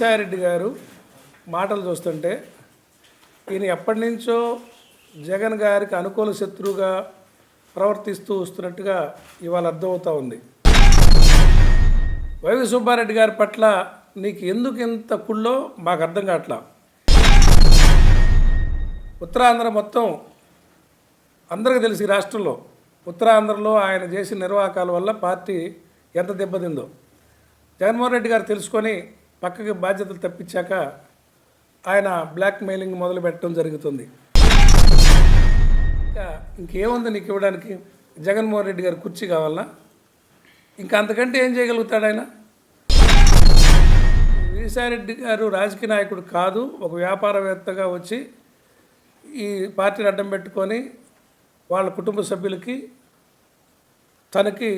రెడ్డి గారు మాటలు చూస్తుంటే ఈయన ఎప్పటి నుంచో జగన్ గారికి అనుకూల శత్రువుగా ప్రవర్తిస్తూ వస్తున్నట్టుగా ఇవాళ అర్థమవుతూ ఉంది. వైవి సుబ్బారెడ్డి గారి పట్ల నీకు ఎందుకు ఇంత కుళ్ళో మాకు అర్థం కావట్లా? ఉత్తరాంధ్ర మొత్తం అందరికీ తెలిసి రాష్ట్రంలో. ఉత్తరాంధ్రలో ఆయన చేసిన నిర్వాహకాల వల్ల పార్టీ ఎంత దెబ్బతిందో. జగన్మోహన్ రెడ్డి గారు తెలుసుకొని పక్కకి బాధ్యతలు తప్పించాక ఆయన బ్లాక్ మెయిలింగ్ మొదలు పెట్టడం జరుగుతుంది. ఇంకా ఇంకేముంది నీకు ఇవ్వడానికి? జగన్మోహన్ రెడ్డి గారు కుర్చీ కావాలా ఇంకా అంతకంటే ఏం చేయగలుగుతాడు ఆయన? విజయసాయిరెడ్డి గారు రాజకీయ నాయకుడు కాదు ఒక వ్యాపారవేత్తగా వచ్చి ఈ పార్టీని అడ్డం పెట్టుకొని వాళ్ళ కుటుంబ సభ్యులకి తనకి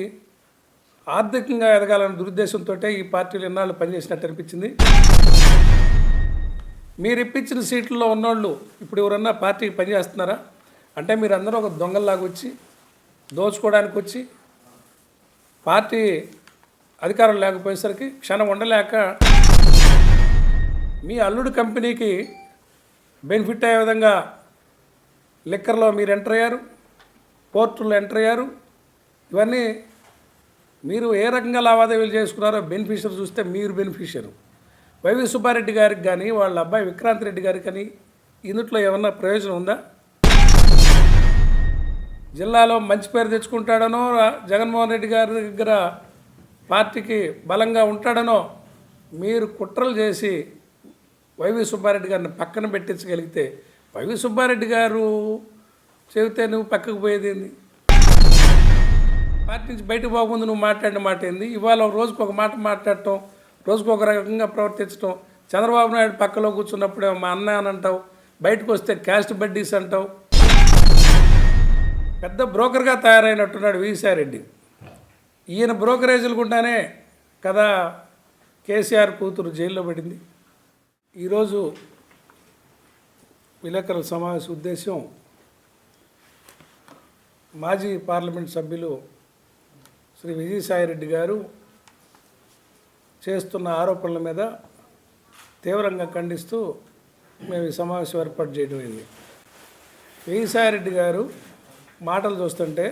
ఆర్థికంగా ఎదగాలనే దురుద్దేశంతో ఈ పార్టీలు ఎన్నాళ్ళు పనిచేసినట్టు అనిపించింది? మీరు ఇప్పించిన సీట్లలో ఉన్నోళ్ళు ఇప్పుడు ఎవరన్నా పార్టీకి పనిచేస్తున్నారా? అంటే మీరు అందరూ ఒక దొంగల్లాగా వచ్చి దోచుకోవడానికి వచ్చి పార్టీ అధికారం లేకపోయేసరికి క్షణం ఉండలేక మీ అల్లుడు కంపెనీకి బెనిఫిట్ అయ్యే విధంగా లిక్కర్లో మీరు ఎంటర్ అయ్యారు పోర్టుల్లో ఎంటర్ అయ్యారు ఇవన్నీ మీరు ఏ రకంగా లావాదేవీలు చేసుకున్నారో బెనిఫిషియర్ చూస్తే మీరు బెనిఫిషియర్ వైవి సుబ్బారెడ్డి గారికి కానీ వాళ్ళ అబ్బాయి విక్రాంత్ రెడ్డి గారికి కానీ ఇందుట్లో ఏమన్నా ప్రయోజనం ఉందా? జిల్లాలో మంచి పేరు తెచ్చుకుంటాడనో జగన్మోహన్ రెడ్డి గారి దగ్గర పార్టీకి బలంగా ఉంటాడనో మీరు కుట్రలు చేసి వైవి సుబ్బారెడ్డి గారిని పక్కన పెట్టించగలిగితే వైవి సుబ్బారెడ్డి గారు చెబితే నువ్వు పక్కకు పోయేది ఏంది? పార్టీ నుంచి బయటకు పోకముందు నువ్వు మాట్లాడిన మాట ఏంది? ఇవాళ రోజుకు ఒక మాట మాట్లాడటం రోజుకు ఒక రకంగా ప్రవర్తించడం చంద్రబాబు నాయుడు పక్కలో కూర్చున్నప్పుడే మా అన్న అని అంటావు బయటకు వస్తే క్యాస్ట్ బడ్డీస్ అంటావు. పెద్ద బ్రోకర్గా తయారైనట్టున్నాడు విసారెడ్డి. ఈయన బ్రోకరేజీలు గుండానే కదా కేసీఆర్ కూతురు జైల్లో పడింది. ఈరోజు విలేకరుల సమావేశ ఉద్దేశం మాజీ పార్లమెంట్ సభ్యులు శ్రీ విజయసాయిరెడ్డి గారు చేస్తున్న ఆరోపణల మీద తీవ్రంగా ఖండిస్తూ మేము ఈ సమావేశం ఏర్పాటు చేయడం అయింది. విజయసాయిరెడ్డి గారు మాటలు చూస్తుంటే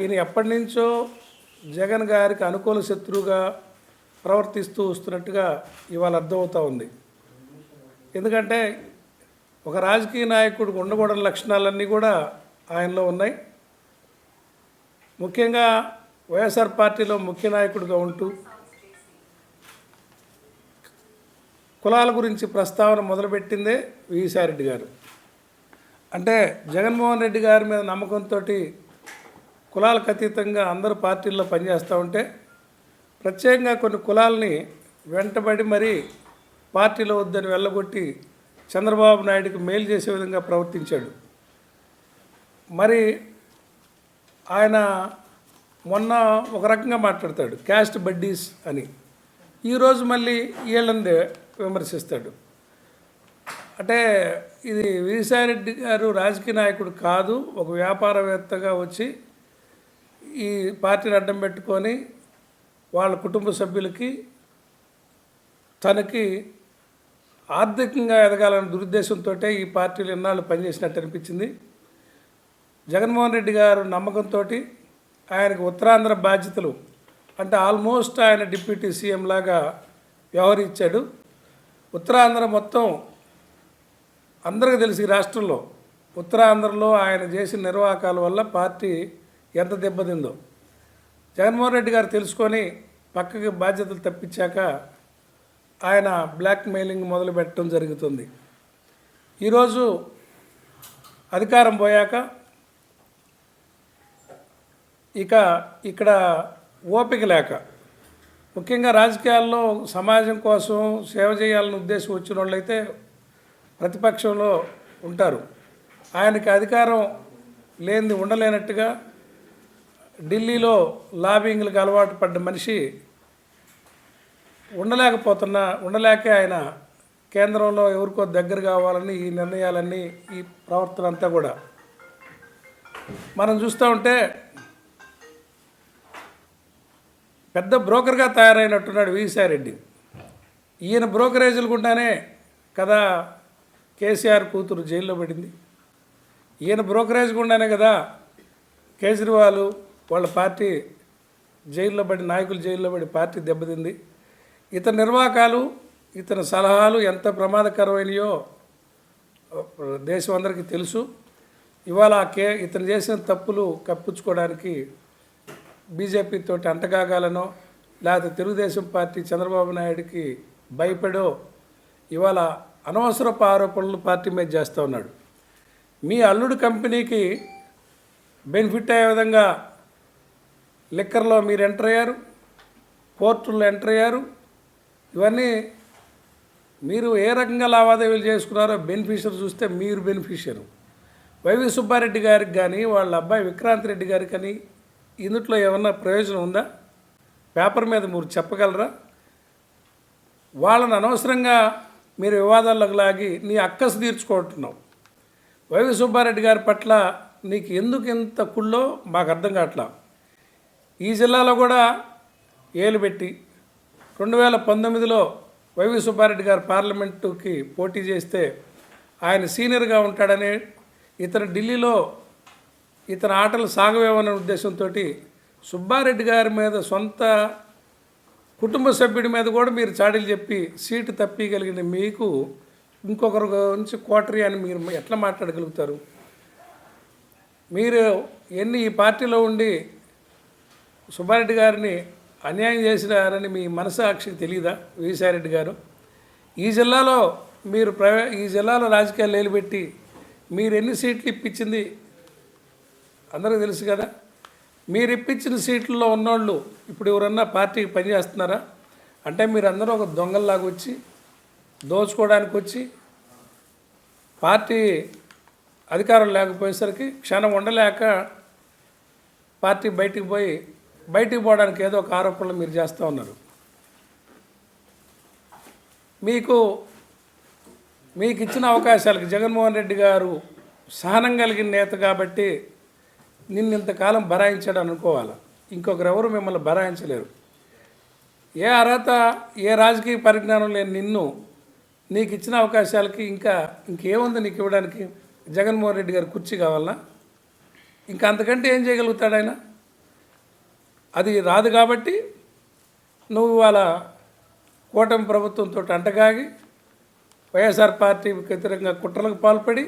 ఈయన ఎప్పటి నుంచో జగన్ గారికి అనుకూల శత్రువుగా ప్రవర్తిస్తూ వస్తున్నట్టుగా ఇవాళ అర్థమవుతూ ఉంది. ఎందుకంటే ఒక రాజకీయ నాయకుడికి ఉండకూడని లక్షణాలన్నీ కూడా ఆయనలో ఉన్నాయి. ముఖ్యంగా వైఎస్ఆర్ పార్టీలో ముఖ్య నాయకుడిగా ఉంటూ కులాల గురించి ప్రస్తావన మొదలుపెట్టిందే విసారెడ్డి గారు. అంటే జగన్మోహన్ రెడ్డి గారి మీద నమ్మకంతో కులాలకు అతీతంగా అందరూ పార్టీల్లో పనిచేస్తూ ఉంటే ప్రత్యేకంగా కొన్ని కులాలని వెంటబడి మరీ పార్టీలో వద్దని వెళ్ళగొట్టి చంద్రబాబు నాయుడికి మేలు చేసే విధంగా ప్రవర్తించాడు. మరి ఆయన మొన్న ఒక రకంగా మాట్లాడతాడు క్యాస్ట్ బడ్డీస్ అని. ఈరోజు మళ్ళీ వీళ్ళందే విమర్శిస్తాడు. అంటే ఇది విజయసాయిరెడ్డి గారు రాజకీయ నాయకుడు కాదు ఒక వ్యాపారవేత్తగా వచ్చి ఈ పార్టీని అడ్డం పెట్టుకొని వాళ్ళ కుటుంబ సభ్యులకి తనకి ఆర్థికంగా ఎదగాలన్న దురుద్దేశంతో ఈ పార్టీలు ఎన్నాళ్ళు పనిచేసినట్టు అనిపించింది. జగన్మోహన్ రెడ్డి గారు నమ్మకంతో ఆయనకు ఉత్తరాంధ్ర బాధ్యతలు. అంటే ఆల్మోస్ట్ ఆయన డిప్యూటీ సీఎం లాగా వ్యవహరించాడు. ఉత్తరాంధ్ర మొత్తం అందరికీ తెలిసి రాష్ట్రంలో. ఉత్తరాంధ్రలో ఆయన చేసిన నిర్వాహకాల వల్ల పార్టీ ఎంత దెబ్బతిందో. జగన్మోహన్ రెడ్డి గారు తెలుసుకొని పక్కకి బాధ్యతలు తప్పించాక ఆయన బ్లాక్ మెయిలింగ్ మొదలు పెట్టడం జరుగుతుంది. ఈరోజు అధికారం పోయాక ఇక ఇక్కడ ఓపిక లేక ముఖ్యంగా రాజకీయాల్లో సమాజం కోసం సేవ చేయాలని ఉద్దేశం వచ్చిన వాళ్ళైతే ప్రతిపక్షంలో ఉంటారు. ఆయనకి అధికారం లేనిది ఉండలేనట్టుగా ఢిల్లీలో లాబింగ్లకు అలవాటు పడ్డ మనిషి ఉండలేకపోతున్నా ఉండలేకే ఆయన కేంద్రంలో ఎవరికో దగ్గర కావాలని ఈ నిర్ణయాలన్నీ ఈ ప్రవర్తన అంతా కూడా. మనం చూస్తూ ఉంటే పెద్ద బ్రోకర్గా తయారైనట్టున్నాడు రెడ్డి ఈయన బ్రోకరేజీలు గుండానే కదా కేసీఆర్ కూతురు జైల్లో పడింది. ఈయన బ్రోకరేజ్ గుండానే కదా కేజ్రీవాల్ వాళ్ళ పార్టీ జైల్లో పడి నాయకులు జైల్లో పడి పార్టీ దెబ్బతింది. ఇతని నిర్వాకాలు ఇతని సలహాలు ఎంత ప్రమాదకరమైనయో దేశం అందరికీ తెలుసు. ఇవాళ ఆ కే ఇతను చేసిన తప్పులు కప్పించుకోవడానికి బీజేపీతో అంటగాగాలనో లేకపోతే తెలుగుదేశం పార్టీ చంద్రబాబు నాయుడికి భయపడో ఇవాళ అనవసరపు ఆరోపణలు పార్టీ మీద చేస్తూ ఉన్నాడు. మీ అల్లుడు కంపెనీకి బెనిఫిట్ అయ్యే విధంగా లిక్కర్లో మీరు ఎంటర్ అయ్యారు పోర్టుల్లో ఎంటర్ అయ్యారు ఇవన్నీ మీరు ఏ రకంగా లావాదేవీలు చేసుకున్నారో బెనిఫిషియర్ చూస్తే మీరు బెనిఫిషియర్. వైవి సుబ్బారెడ్డి గారికి కానీ వాళ్ళ అబ్బాయి విక్రాంత్ రెడ్డి గారికి కానీ ఇందుట్లో ఏమన్నా ప్రయోజనం ఉందా? పేపర్ మీద మీరు చెప్పగలరా? వాళ్ళని అనవసరంగా మీరు వివాదాల్లోకి లాగి నీ అక్కసు తీర్చుకుంటున్నావు. వైవి సుబ్బారెడ్డి గారి పట్ల నీకు ఎందుకు ఇంత కుళ్ళో మాకు అర్థం కావట్లా. ఈ జిల్లాలో కూడా ఏలు పెట్టి రెండు వేల పంతొమ్మిదిలో వైవి సుబ్బారెడ్డి గారు పార్లమెంటుకి పోటీ చేస్తే ఆయన సీనియర్గా ఉంటాడని ఇతను ఢిల్లీలో ఇతని ఆటలు సాగవేమనే ఉద్దేశంతో సుబ్బారెడ్డి గారి మీద సొంత కుటుంబ సభ్యుడి మీద కూడా మీరు చాడీలు చెప్పి సీటు తప్పిగలిగిన మీకు ఇంకొకరి గురించి కోటరీ అని మీరు ఎట్లా మాట్లాడగలుగుతారు? మీరు ఎన్ని ఈ పార్టీలో ఉండి సుబ్బారెడ్డి గారిని అన్యాయం చేసినారని మీ మనసాక్షికి తెలియదా విజయసాయిరెడ్డి గారు? ఈ జిల్లాలో మీరు ప్రవే ఈ జిల్లాలో రాజకీయాలు నిలబెట్టి మీరు ఎన్ని సీట్లు ఇప్పించింది అందరికీ తెలుసు కదా? మీరు ఇప్పించిన సీట్లలో ఉన్నోళ్ళు ఇప్పుడు ఎవరన్నా పార్టీకి పనిచేస్తున్నారా అంటే మీరు అందరూ ఒక దొంగల్లాగా వచ్చి దోచుకోవడానికి వచ్చి పార్టీ అధికారం లేకపోయేసరికి క్షణం ఉండలేక పార్టీ బయటికి పోయి బయటికి పోవడానికి ఏదో ఒక ఆరోపణలు మీరు చేస్తూ ఉన్నారు. మీకు మీకు ఇచ్చిన అవకాశాలకు జగన్మోహన్ రెడ్డి గారు సహనం కలిగిన నేత కాబట్టి నిన్ను ఇంతకాలం బరాయించాడు అనుకోవాలి? ఇంకొకరెవరు మిమ్మల్ని బరాయించలేరు. ఏ అర్హత ఏ రాజకీయ పరిజ్ఞానం లేని నిన్ను నీకు ఇచ్చిన అవకాశాలకి ఇంకా ఇంకేముంది నీకు ఇవ్వడానికి? జగన్మోహన్ రెడ్డి గారు కుర్చీ కావాలా ఇంకా అంతకంటే ఏం చేయగలుగుతాడు ఆయన? అది రాదు కాబట్టి నువ్వు ఇవాళ కూటమి ప్రభుత్వంతో అంటగాగి వైఎస్ఆర్ పార్టీ వ్యతిరేకంగా కుట్రలకు పాల్పడి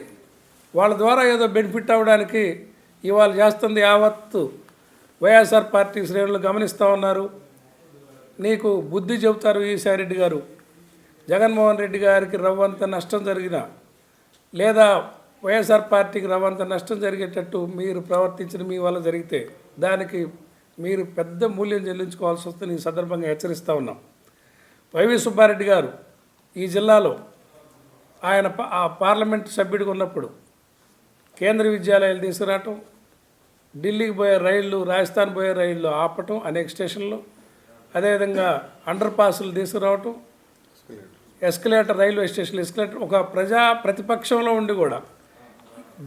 వాళ్ళ ద్వారా ఏదో బెనిఫిట్ అవ్వడానికి ఇవాళ చేస్తుంది యావత్తు వైఎస్ఆర్ పార్టీ శ్రేణులు గమనిస్తూ ఉన్నారు. నీకు బుద్ధి చెబుతారు ఈసారెడ్డి గారు. జగన్మోహన్ రెడ్డి గారికి రవ్వంత నష్టం జరిగిన లేదా వైఎస్ఆర్ పార్టీకి రవ్వంత నష్టం జరిగేటట్టు మీరు ప్రవర్తించిన మీ వల్ల జరిగితే దానికి మీరు పెద్ద మూల్యం చెల్లించుకోవాల్సి వస్తుంది ఈ సందర్భంగా హెచ్చరిస్తూ ఉన్నాం. వైవి సుబ్బారెడ్డి గారు ఈ జిల్లాలో ఆయన ప- ఆ పార్లమెంట్ సభ్యుడిగా ఉన్నప్పుడు కేంద్ర విద్యాలయాలు తీసుకురావటం ఢిల్లీకి పోయే రైళ్ళు రాజస్థాన్ పోయే రైళ్ళు ఆపటం అనేక స్టేషన్లు. అదేవిధంగా అండర్ పాసులు తీసుకురావటం ఎస్కలేటర్ రైల్వే స్టేషన్ ఎస్కలేటర్ ఒక ప్రజా ప్రతిపక్షంలో ఉండి కూడా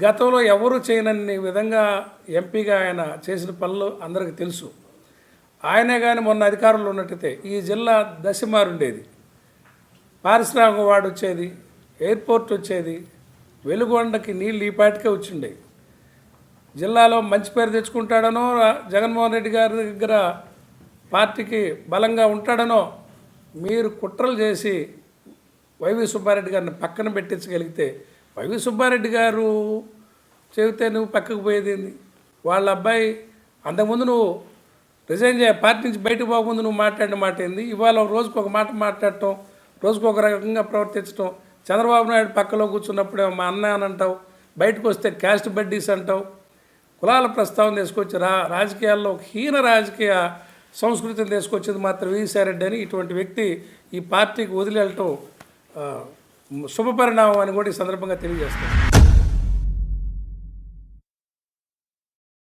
గతంలో ఎవరు చేయనన్ని విధంగా ఎంపీగా ఆయన చేసిన పనులు అందరికీ తెలుసు. ఆయనే కానీ మొన్న అధికారంలో ఉన్నట్టయితే ఈ జిల్లా దశ మారుండేది పారిశ్రామిక వాడు వచ్చేది ఎయిర్పోర్ట్ వచ్చేది వెలుగొండకి నీళ్ళు ఈ పాటికే వచ్చిండేవి. జిల్లాలో మంచి పేరు తెచ్చుకుంటాడనో జగన్మోహన్ రెడ్డి గారి దగ్గర పార్టీకి బలంగా ఉంటాడనో మీరు కుట్రలు చేసి వైవి సుబ్బారెడ్డి గారిని పక్కన పెట్టించగలిగితే వైవి సుబ్బారెడ్డి గారు చెబితే నువ్వు పక్కకు పోయేది వాళ్ళ అబ్బాయి అంతకుముందు నువ్వు రిజైన్ చేయ పార్టీ నుంచి బయటకు పోకముందు నువ్వు మాట్లాడిన మాట ఏంది? ఇవాళ రోజుకు ఒక మాట మాట్లాడటం రోజుకు ఒక రకంగా ప్రవర్తించడం చంద్రబాబు నాయుడు పక్కలో కూర్చున్నప్పుడే మా అన్న అని అంటావు బయటకు వస్తే క్యాస్ట్ బడ్డీస్ అంటావు కులాల ప్రస్తావన తీసుకొచ్చి రా రాజకీయాల్లో హీన రాజకీయ సంస్కృతిని తీసుకొచ్చింది మాత్రం వీసారెడ్డి అని ఇటువంటి వ్యక్తి ఈ పార్టీకి వదిలేయటం శుభపరిణామం అని కూడా ఈ సందర్భంగా తెలియజేస్తాను.